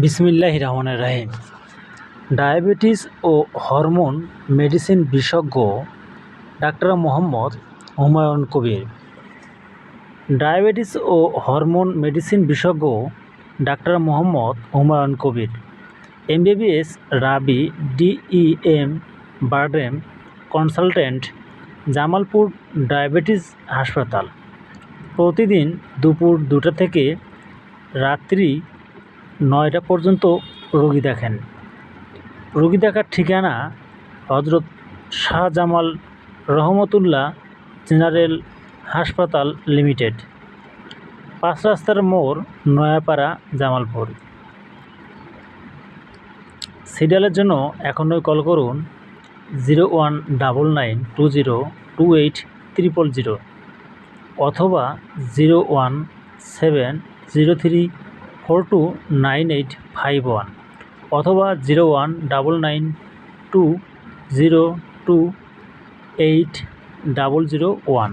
বিসমিল্লাহ রহমানের রাহিম। ডায়াবেটিস ও হরমোন মেডিসিন বিশেষজ্ঞ ডাক্তার মোহাম্মদ হুমায়ুন কবির। ডায়াবেটিস ও হরমোন মেডিসিন বিশেষজ্ঞ doctor Mohammad Humayun Kabir. MBBS Rabi DEM BIRDEM consultant, Jamalpur diabetes হাসপাতাল। প্রতিদিন দুপুর দুটা থেকে রাত্রি নয়টা পর্যন্ত রোগী দেখেন। রোগী দেখার ঠিকানা হজরত শাহজামাল রহমতুল্লাহ জেনারেল হাসপাতাল লিমিটেড, পাঁচ রাস্তার মোড় নয়াপাড়া জামালপুর। সিরিয়ালের জন্য এখনই কল করুন zero one double nine two zero two eight triple zero অথবা zero one seven zero three four two nine eight five one অথবা zero one double nine two zero two eight double zero one